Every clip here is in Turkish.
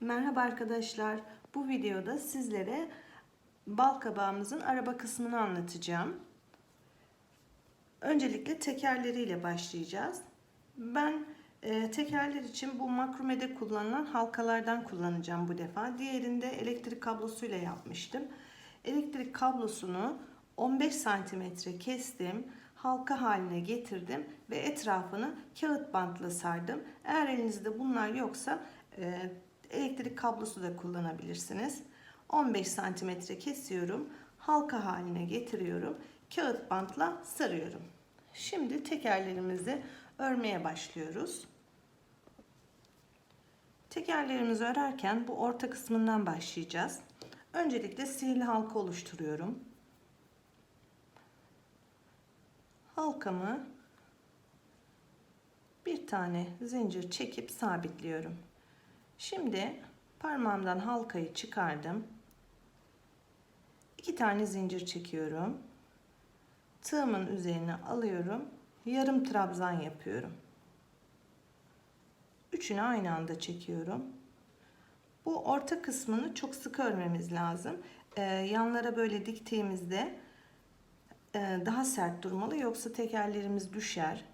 Merhaba arkadaşlar. Bu videoda sizlere bal kabağımızın araba kısmını anlatacağım. Öncelikle tekerleriyle başlayacağız. Ben e, tekerler için bu makrumede kullanılan halkalardan kullanacağım bu defa. Diğerinde elektrik kablosuyla yapmıştım. Elektrik kablosunu 15 santimetre kestim. Halka haline getirdim ve etrafını kağıt bantla sardım. Eğer elinizde bunlar yoksa e, elektrik kablosu da kullanabilirsiniz. 15 santimetre kesiyorum. Halka haline getiriyorum. Kağıt bantla sarıyorum. Şimdi tekerlerimizi örmeye başlıyoruz. Tekerlerimizi örerken bu orta kısmından başlayacağız. Öncelikle sihirli halka oluşturuyorum. Halkamı bir tane zincir çekip sabitliyorum. Şimdi parmağımdan halkayı çıkardım. İki tane zincir çekiyorum. Tığımın üzerine alıyorum. Yarım trabzan yapıyorum. Üçünü aynı anda çekiyorum. Bu orta kısmını çok sıkı örmemiz lazım. Ee, yanlara böyle diktiğimizde e, daha sert durmalı yoksa tekerlerimiz düşer.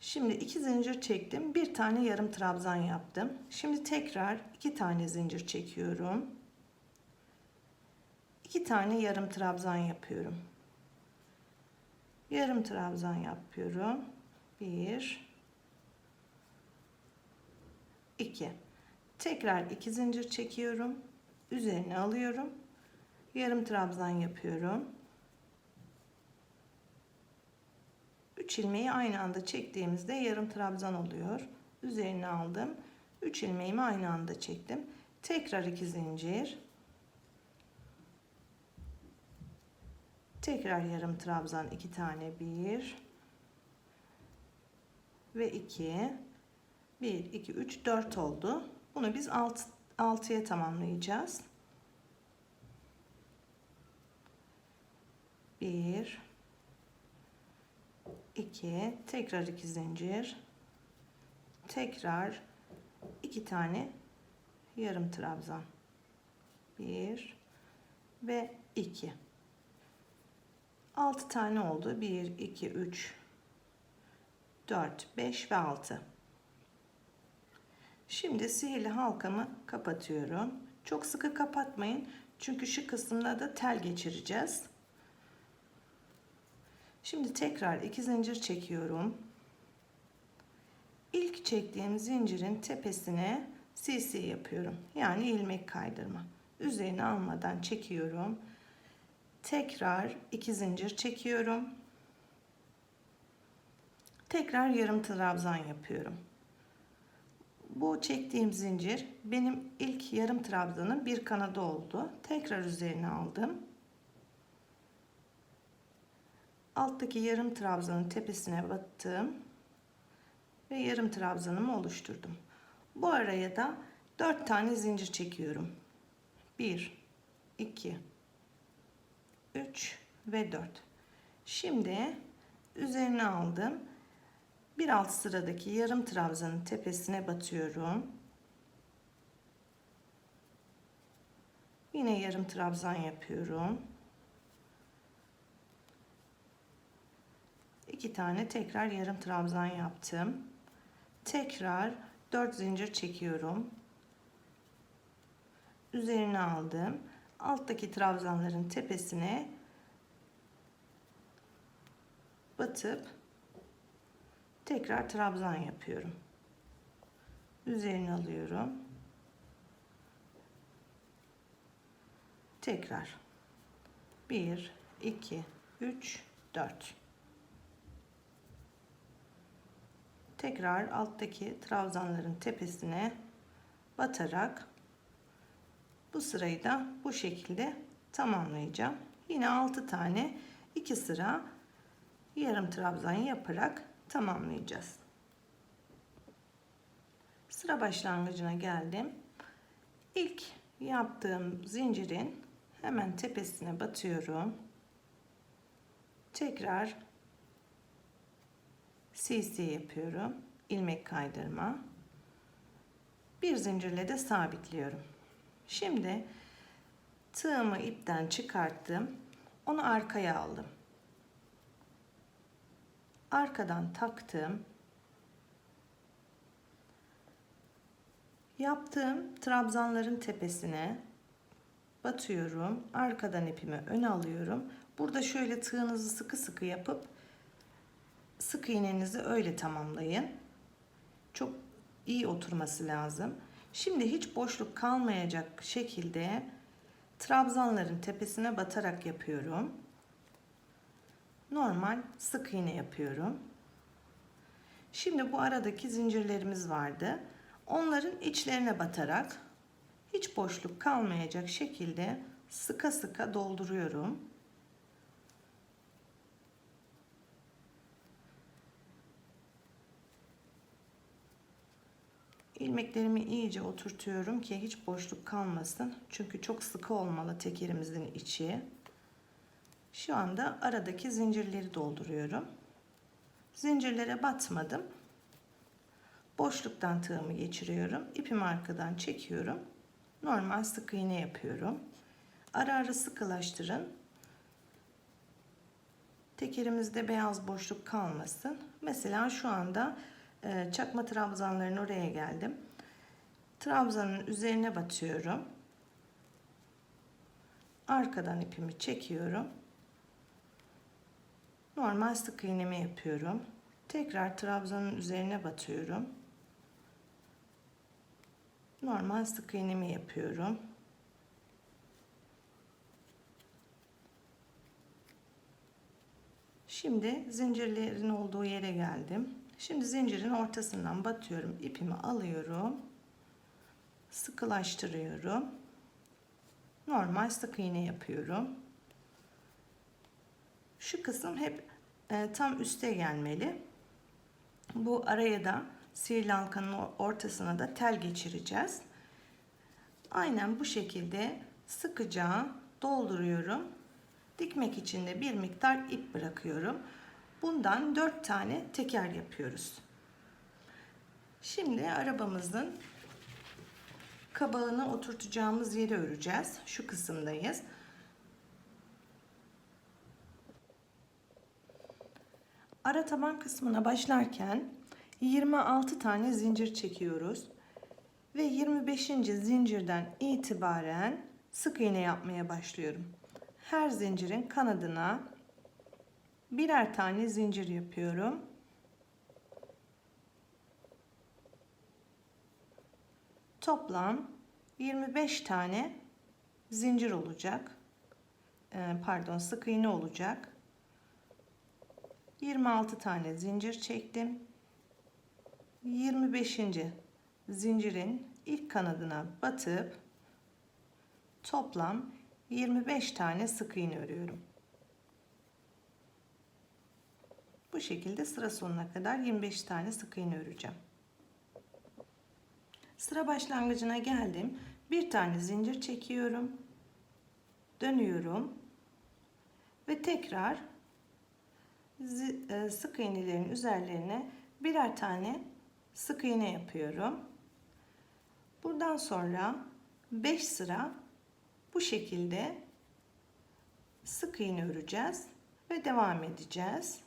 Şimdi iki zincir çektim. Bir tane yarım trabzan yaptım. Şimdi tekrar iki tane zincir çekiyorum. İki tane yarım trabzan yapıyorum. Yarım trabzan yapıyorum. Bir, iki. Tekrar iki zincir çekiyorum. Üzerine alıyorum. Yarım trabzan yapıyorum. 3 ilmeği aynı anda çektiğimizde yarım trabzan oluyor. Üzerine aldım. 3 ilmeğimi aynı anda çektim. Tekrar 2 zincir. Tekrar yarım trabzan 2 tane 1 ve 2 1 2 3 4 oldu. Bunu biz 6 6'ya tamamlayacağız. 1 2 tekrar 2 zincir. Tekrar 2 tane yarım trabzan. 1 ve 2 6 tane oldu. 1 2 3 4 5 ve 6 şimdi sihirli halkamı kapatıyorum. Çok sıkı kapatmayın. Çünkü şu kısımda da tel geçireceğiz Şimdi tekrar iki zincir çekiyorum. İlk çektiğim zincirin tepesine CC yapıyorum. Yani ilmek kaydırma. Üzerine almadan çekiyorum. Tekrar iki zincir çekiyorum. Tekrar yarım trabzan yapıyorum. Bu çektiğim zincir benim ilk yarım trabzanın bir kanadı oldu. Tekrar üzerine aldım. Alttaki yarım trabzanın tepesine battım ve yarım trabzanımı oluşturdum. Bu araya da 4 tane zincir çekiyorum. 1 2 3 ve 4. Şimdi üzerine aldım. Bir alt sıradaki yarım trabzanın tepesine batıyorum. Yine yarım trabzan yapıyorum. İki tane tekrar yarım trabzan yaptım. Tekrar 4 zincir çekiyorum. Üzerine aldım. Alttaki trabzanların tepesine batıp tekrar trabzan yapıyorum. Üzerine alıyorum. Tekrar 1 2 3 4 tekrar alttaki trabzanların tepesine batarak bu sırayı da bu şekilde tamamlayacağım. Yine 6 tane 2 sıra yarım trabzan yaparak tamamlayacağız. Sıra başlangıcına geldim. İlk yaptığım zincirin hemen tepesine batıyorum. Tekrar CC yapıyorum. ilmek kaydırma. Bir zincirle de sabitliyorum. Şimdi tığımı ipten çıkarttım. Onu arkaya aldım. Arkadan taktım. Yaptığım trabzanların tepesine batıyorum. Arkadan ipimi öne alıyorum. Burada şöyle tığınızı sıkı sıkı yapıp sık iğnenizi öyle tamamlayın. Çok iyi oturması lazım. Şimdi hiç boşluk kalmayacak şekilde trabzanların tepesine batarak yapıyorum. Normal sık iğne yapıyorum. Şimdi bu aradaki zincirlerimiz vardı. Onların içlerine batarak hiç boşluk kalmayacak şekilde sıka sıka dolduruyorum. İlmeklerimi iyice oturtuyorum ki hiç boşluk kalmasın. Çünkü çok sıkı olmalı tekerimizin içi. Şu anda aradaki zincirleri dolduruyorum. Zincirlere batmadım. Boşluktan tığımı geçiriyorum. İpimi arkadan çekiyorum. Normal sık iğne yapıyorum. Ara ara sıkılaştırın. Tekerimizde beyaz boşluk kalmasın. Mesela şu anda e, çakma trabzanların oraya geldim. Trabzanın üzerine batıyorum. Arkadan ipimi çekiyorum. Normal sık iğnemi yapıyorum. Tekrar trabzanın üzerine batıyorum. Normal sık iğnemi yapıyorum. Şimdi zincirlerin olduğu yere geldim. Şimdi zincirin ortasından batıyorum. ipimi alıyorum. Sıkılaştırıyorum. Normal sık iğne yapıyorum. Şu kısım hep e, tam üste gelmeli. Bu araya da sihirli halkanın ortasına da tel geçireceğiz. Aynen bu şekilde sıkıca dolduruyorum. Dikmek için de bir miktar ip bırakıyorum. Bundan 4 tane teker yapıyoruz. Şimdi arabamızın kabağını oturtacağımız yeri öreceğiz. Şu kısımdayız. Ara taban kısmına başlarken 26 tane zincir çekiyoruz. Ve 25. zincirden itibaren sık iğne yapmaya başlıyorum. Her zincirin kanadına birer tane zincir yapıyorum. Toplam 25 tane zincir olacak. Ee, pardon sık iğne olacak. 26 tane zincir çektim. 25. zincirin ilk kanadına batıp toplam 25 tane sık iğne örüyorum. Bu şekilde sıra sonuna kadar 25 tane sık iğne öreceğim. Sıra başlangıcına geldim. Bir tane zincir çekiyorum. Dönüyorum. Ve tekrar e, sık iğnelerin üzerlerine birer tane sık iğne yapıyorum. Buradan sonra 5 sıra bu şekilde sık iğne öreceğiz ve devam edeceğiz.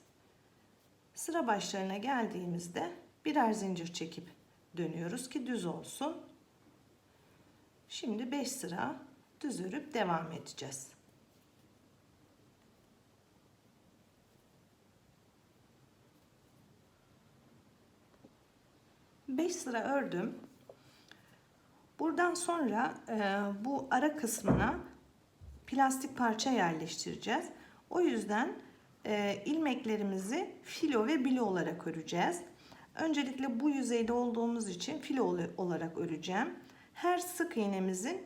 Sıra başlarına geldiğimizde birer zincir çekip dönüyoruz ki düz olsun. Şimdi 5 sıra düz örüp devam edeceğiz. 5 sıra ördüm. Buradan sonra e, bu ara kısmına plastik parça yerleştireceğiz. O yüzden e, ilmeklerimizi filo ve bilo olarak öreceğiz. Öncelikle bu yüzeyde olduğumuz için filo olarak öreceğim. Her sık iğnemizin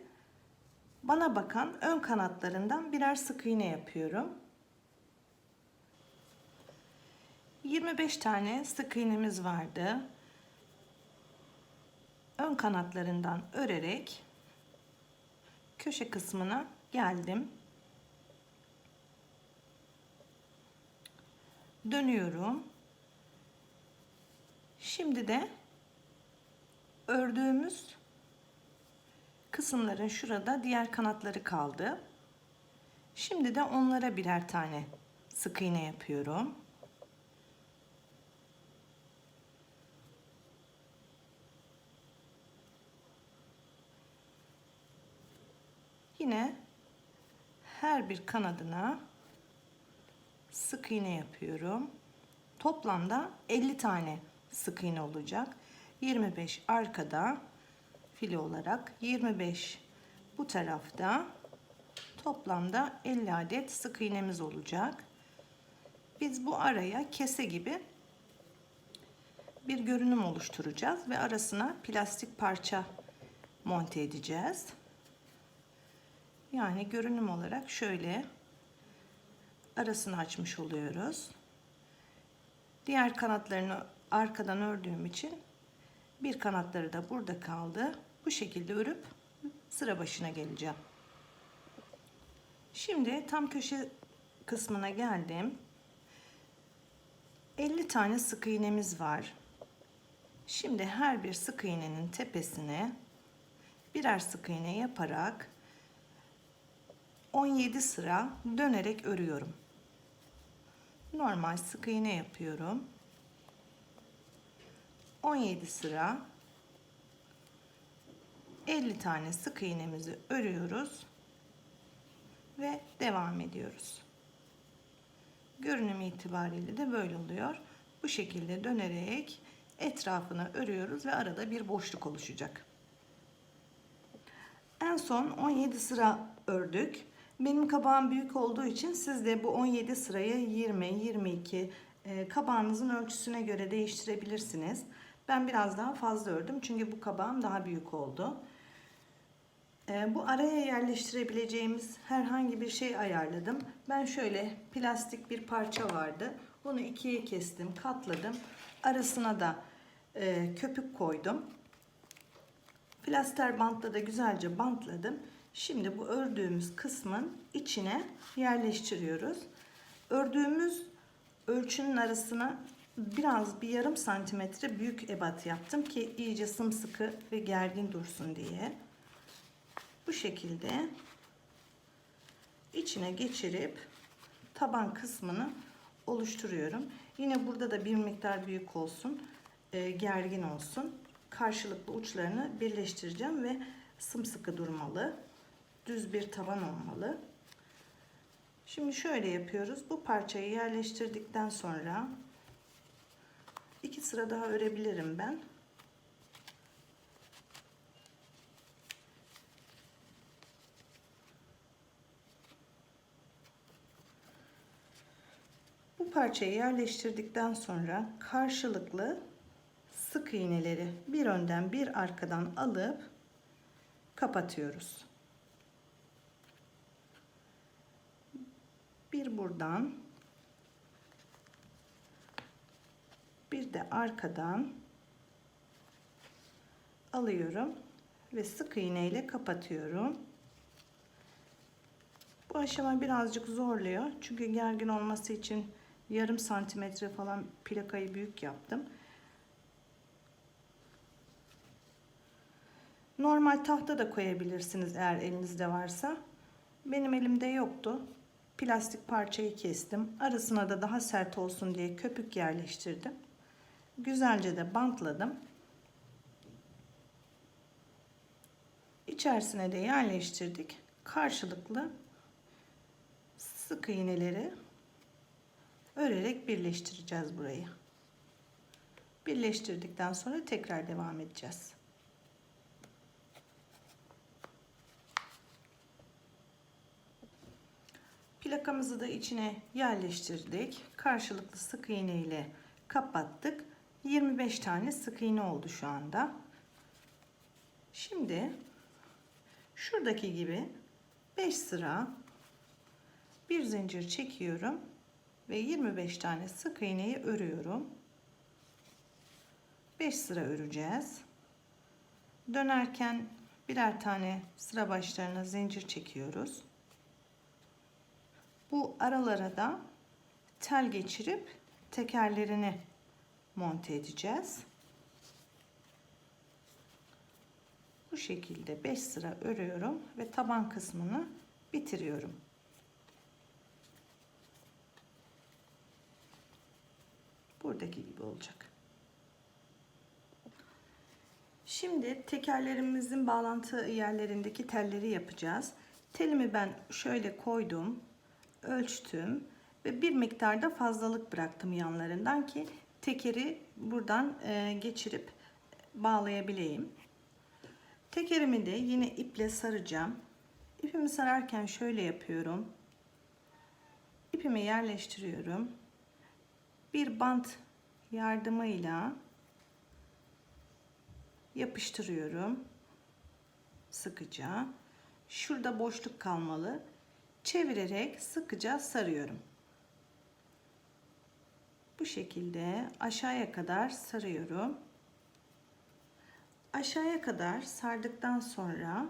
bana bakan ön kanatlarından birer sık iğne yapıyorum. 25 tane sık iğnemiz vardı ön kanatlarından örerek köşe kısmına geldim. Dönüyorum. Şimdi de ördüğümüz kısımların şurada diğer kanatları kaldı. Şimdi de onlara birer tane sık iğne yapıyorum. Yine her bir kanadına sık iğne yapıyorum. Toplamda 50 tane sık iğne olacak. 25 arkada file olarak 25 bu tarafta toplamda 50 adet sık iğnemiz olacak. Biz bu araya kese gibi bir görünüm oluşturacağız ve arasına plastik parça monte edeceğiz. Yani görünüm olarak şöyle arasını açmış oluyoruz. Diğer kanatlarını arkadan ördüğüm için bir kanatları da burada kaldı. Bu şekilde örüp sıra başına geleceğim. Şimdi tam köşe kısmına geldim. 50 tane sık iğnemiz var. Şimdi her bir sık iğnenin tepesine birer sık iğne yaparak 17 sıra dönerek örüyorum. Normal sık iğne yapıyorum. 17 sıra 50 tane sık iğnemizi örüyoruz ve devam ediyoruz. Görünüm itibariyle de böyle oluyor. Bu şekilde dönerek etrafını örüyoruz ve arada bir boşluk oluşacak. En son 17 sıra ördük. Benim kabağım büyük olduğu için siz de bu 17 sırayı 20, 22 e, kabağınızın ölçüsüne göre değiştirebilirsiniz. Ben biraz daha fazla ördüm çünkü bu kabağım daha büyük oldu. E, bu araya yerleştirebileceğimiz herhangi bir şey ayarladım. Ben şöyle plastik bir parça vardı. Bunu ikiye kestim, katladım. Arasına da e, köpük koydum. Plaster bantla da güzelce bantladım. Şimdi bu ördüğümüz kısmın içine yerleştiriyoruz. Ördüğümüz ölçünün arasına biraz bir yarım santimetre büyük ebat yaptım ki iyice sımsıkı ve gergin dursun diye. Bu şekilde içine geçirip taban kısmını oluşturuyorum. Yine burada da bir miktar büyük olsun, e, gergin olsun. Karşılıklı uçlarını birleştireceğim ve sımsıkı durmalı. Düz bir taban olmalı. Şimdi şöyle yapıyoruz. Bu parçayı yerleştirdikten sonra iki sıra daha örebilirim ben. Bu parçayı yerleştirdikten sonra karşılıklı sık iğneleri bir önden bir arkadan alıp kapatıyoruz. Bir buradan bir de arkadan alıyorum ve sık iğne ile kapatıyorum. Bu aşama birazcık zorluyor. Çünkü gergin olması için yarım santimetre falan plakayı büyük yaptım. Normal tahta da koyabilirsiniz eğer elinizde varsa. Benim elimde yoktu. Plastik parçayı kestim. Arasına da daha sert olsun diye köpük yerleştirdim. Güzelce de bantladım. İçerisine de yerleştirdik. Karşılıklı sık iğneleri örerek birleştireceğiz burayı. Birleştirdikten sonra tekrar devam edeceğiz. Plakamızı da içine yerleştirdik. Karşılıklı sık iğne ile kapattık. 25 tane sık iğne oldu şu anda. Şimdi şuradaki gibi 5 sıra bir zincir çekiyorum ve 25 tane sık iğneyi örüyorum. 5 sıra öreceğiz. Dönerken birer tane sıra başlarına zincir çekiyoruz. Bu aralara da tel geçirip tekerlerini monte edeceğiz. Bu şekilde 5 sıra örüyorum ve taban kısmını bitiriyorum. Buradaki gibi olacak. Şimdi tekerlerimizin bağlantı yerlerindeki telleri yapacağız. Telimi ben şöyle koydum, ölçtüm ve bir miktarda fazlalık bıraktım yanlarından ki tekeri buradan e, geçirip bağlayabileyim. Tekerimi de yine iple saracağım. İpimi sararken şöyle yapıyorum. İpimi yerleştiriyorum. Bir bant yardımıyla yapıştırıyorum. Sıkıca. Şurada boşluk kalmalı. Çevirerek sıkıca sarıyorum. Bu şekilde aşağıya kadar sarıyorum. Aşağıya kadar sardıktan sonra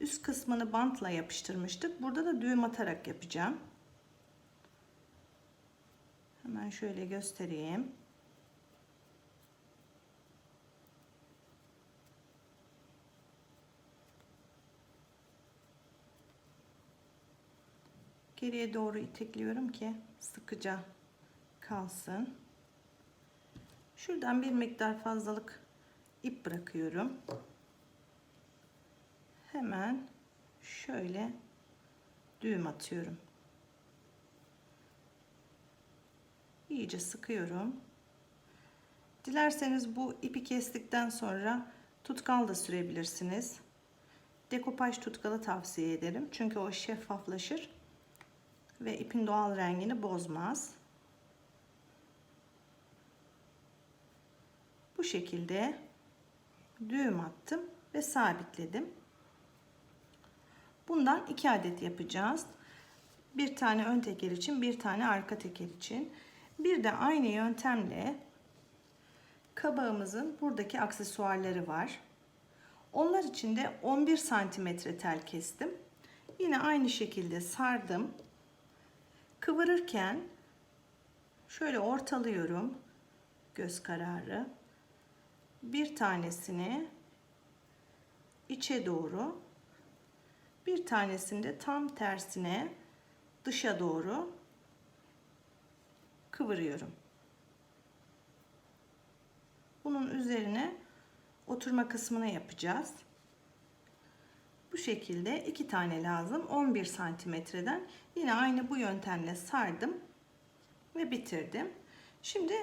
üst kısmını bantla yapıştırmıştık. Burada da düğüm atarak yapacağım. Hemen şöyle göstereyim. Geriye doğru itekliyorum ki sıkıca kalsın. Şuradan bir miktar fazlalık ip bırakıyorum. Hemen şöyle düğüm atıyorum. İyice sıkıyorum. Dilerseniz bu ipi kestikten sonra tutkal da sürebilirsiniz. Dekopaj tutkalı tavsiye ederim. Çünkü o şeffaflaşır ve ipin doğal rengini bozmaz. Bu şekilde düğüm attım ve sabitledim. Bundan iki adet yapacağız. Bir tane ön teker için, bir tane arka teker için. Bir de aynı yöntemle kabağımızın buradaki aksesuarları var. Onlar için de 11 santimetre tel kestim. Yine aynı şekilde sardım. Kıvırırken şöyle ortalıyorum göz kararı. Bir tanesini içe doğru, bir tanesini de tam tersine dışa doğru kıvırıyorum. Bunun üzerine oturma kısmını yapacağız. Bu şekilde iki tane lazım. 11 santimetreden yine aynı bu yöntemle sardım ve bitirdim. Şimdi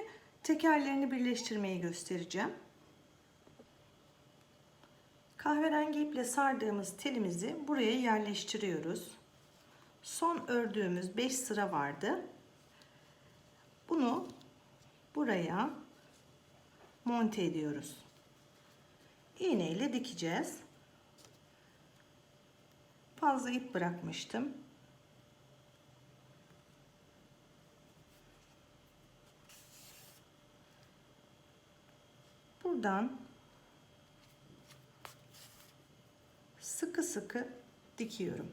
tekerlerini birleştirmeyi göstereceğim. Kahverengi iple sardığımız telimizi buraya yerleştiriyoruz. Son ördüğümüz 5 sıra vardı. Bunu buraya monte ediyoruz. İğne ile dikeceğiz. Fazla ip bırakmıştım. Buradan sıkı sıkı dikiyorum.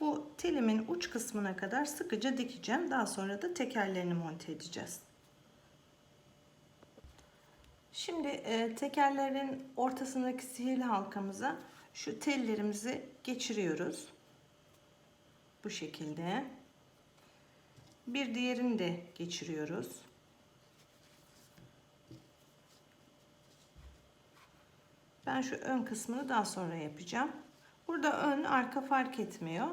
Bu telimin uç kısmına kadar sıkıca dikeceğim. Daha sonra da tekerlerini monte edeceğiz. Şimdi e, tekerlerin ortasındaki sihirli halkamıza şu tellerimizi geçiriyoruz. Bu şekilde. Bir diğerini de geçiriyoruz. Ben şu ön kısmını daha sonra yapacağım. Burada ön arka fark etmiyor.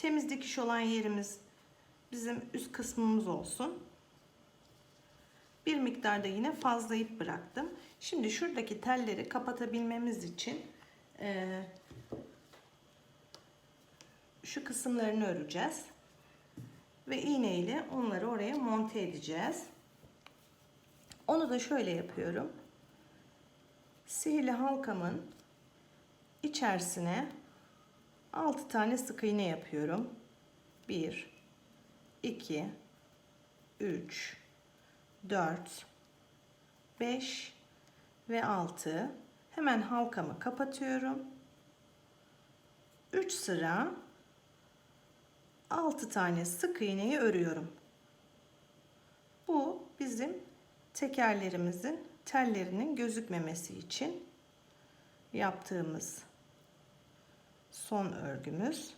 Temiz dikiş olan yerimiz bizim üst kısmımız olsun. Bir miktarda yine fazla ip bıraktım. Şimdi şuradaki telleri kapatabilmemiz için e, şu kısımlarını öreceğiz. Ve iğne ile onları oraya monte edeceğiz. Onu da şöyle yapıyorum. Sihirli halkamın içerisine 6 tane sık iğne yapıyorum. 1 2 3 4 5 ve 6 hemen halkamı kapatıyorum. 3 sıra 6 tane sık iğneyi örüyorum. Bu bizim tekerlerimizin tellerinin gözükmemesi için yaptığımız son örgümüz.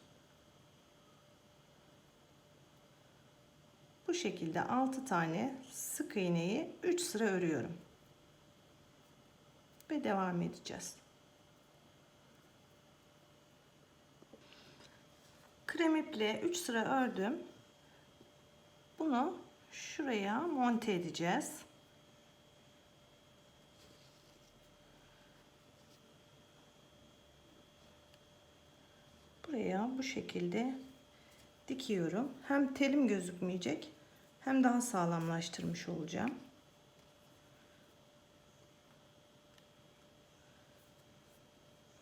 Bu şekilde 6 tane sık iğneyi 3 sıra örüyorum. Ve devam edeceğiz. Krem iple 3 sıra ördüm. Bunu şuraya monte edeceğiz buraya bu şekilde dikiyorum. Hem telim gözükmeyecek hem daha sağlamlaştırmış olacağım.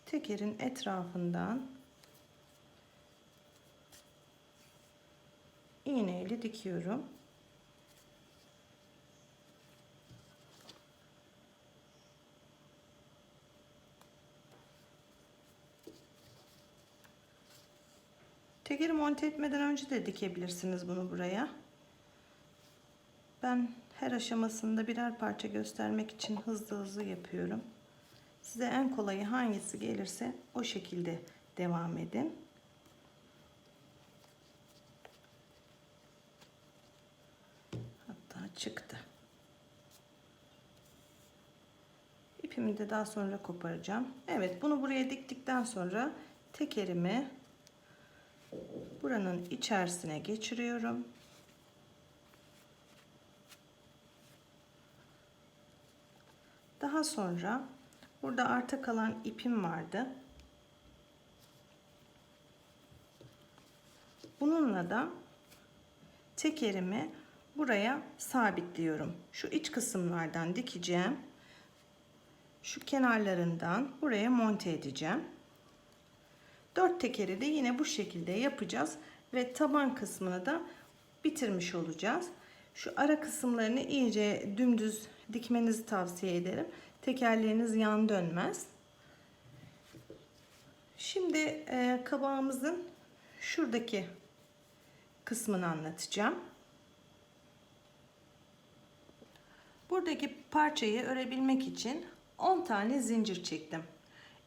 Tekerin etrafından iğneyle dikiyorum. Tekeri monte etmeden önce de dikebilirsiniz bunu buraya. Ben her aşamasında birer parça göstermek için hızlı hızlı yapıyorum. Size en kolayı hangisi gelirse o şekilde devam edin. Hatta çıktı. İpimi de daha sonra koparacağım. Evet bunu buraya diktikten sonra tekerimi buranın içerisine geçiriyorum. Daha sonra burada arta kalan ipim vardı. Bununla da tekerimi buraya sabitliyorum. Şu iç kısımlardan dikeceğim. Şu kenarlarından buraya monte edeceğim. Dört tekeri de yine bu şekilde yapacağız ve taban kısmını da bitirmiş olacağız. Şu ara kısımlarını iyice dümdüz dikmenizi tavsiye ederim. Tekerleriniz yan dönmez. Şimdi e, kabağımızın şuradaki kısmını anlatacağım. Buradaki parçayı örebilmek için 10 tane zincir çektim.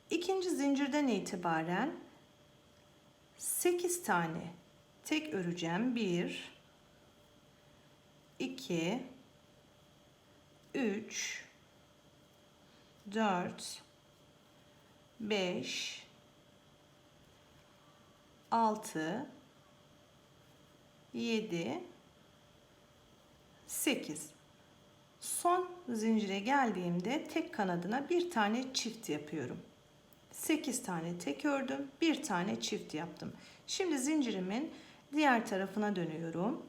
İkinci zincirden itibaren 8 tane. Tek öreceğim. 1 2 3 4 5 6 7 8 son zincire geldiğimde tek kanadına bir tane çift yapıyorum 8 tane tek ördüm bir tane çift yaptım. Şimdi zincirimin diğer tarafına dönüyorum.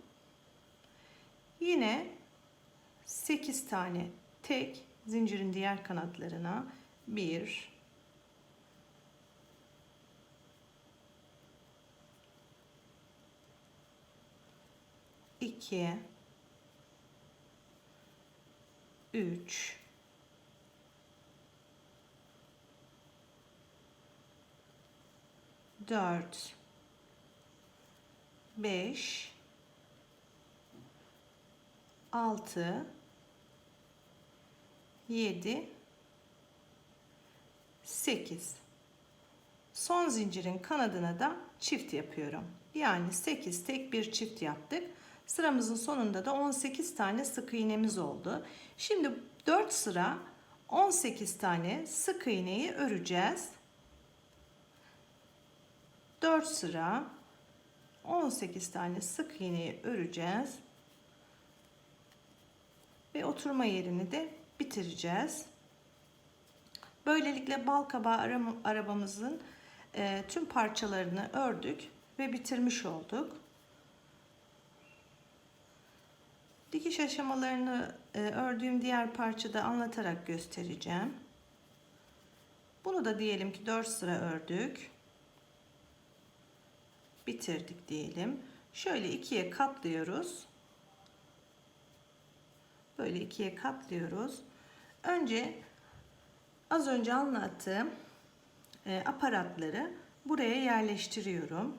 Yine 8 tane tek zincirin diğer kanatlarına 1 2 3 4 5 6 7 8 son zincirin kanadına da çift yapıyorum. Yani 8 tek bir çift yaptık. Sıramızın sonunda da 18 tane sık iğnemiz oldu. Şimdi 4 sıra 18 tane sık iğneyi öreceğiz 4 sıra 18 tane sık iğneyi öreceğiz ve oturma yerini de bitireceğiz. Böylelikle bal kabağı arabamızın e, tüm parçalarını ördük ve bitirmiş olduk. Dikiş aşamalarını e, ördüğüm diğer parçada anlatarak göstereceğim. Bunu da diyelim ki 4 sıra ördük. Bitirdik diyelim. şöyle ikiye katlıyoruz. Böyle ikiye katlıyoruz. Önce az önce anlattığım e, aparatları buraya yerleştiriyorum.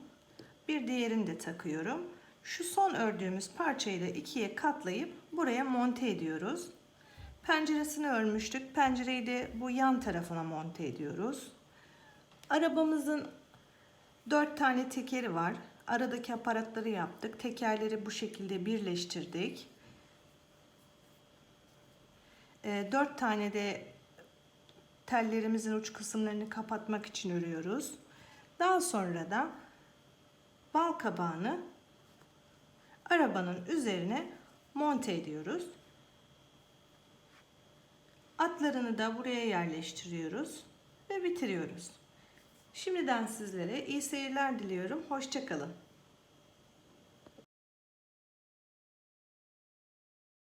Bir diğerini de takıyorum. Şu son ördüğümüz parçayı da ikiye katlayıp buraya monte ediyoruz. Penceresini örmüştük. Pencereyi de bu yan tarafına monte ediyoruz. Arabamızın dört tane tekeri var. Aradaki aparatları yaptık. Tekerleri bu şekilde birleştirdik. E, dört tane de tellerimizin uç kısımlarını kapatmak için örüyoruz. Daha sonra da bal kabağını arabanın üzerine monte ediyoruz. Atlarını da buraya yerleştiriyoruz ve bitiriyoruz. Şimdiden sizlere iyi seyirler diliyorum. Hoşçakalın.